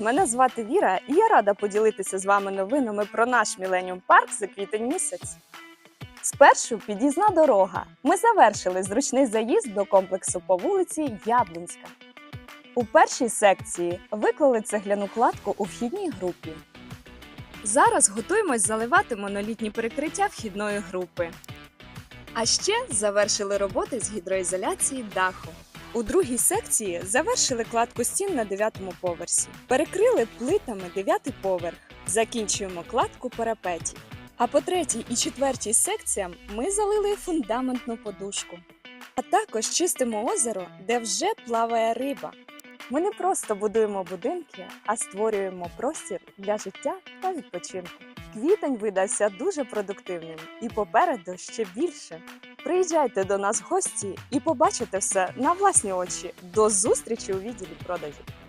Мене звати Віра, і я рада поділитися з вами новинами про наш Міленіум Парк за квітень місяць. Спершу під'їзна дорога. Ми завершили зручний заїзд до комплексу по вулиці Яблунська. У першій секції виклали цегляну кладку у вхідній групі. Зараз готуємось заливати монолітні перекриття вхідної групи. А ще завершили роботи з гідроізоляції даху. У другій секції завершили кладку стін на дев'ятому поверсі. Перекрили плитами дев'ятий поверх. Закінчуємо кладку парапетів. А по третій і четвертій секціям ми залили фундаментну подушку. А також чистимо озеро, де вже плаває риба. Ми не просто будуємо будинки, а створюємо простір для життя та відпочинку. Квітень видався дуже продуктивним і попереду ще більше. Приїжджайте до нас в гості і побачите все на власні очі. До зустрічі у відділі продажів.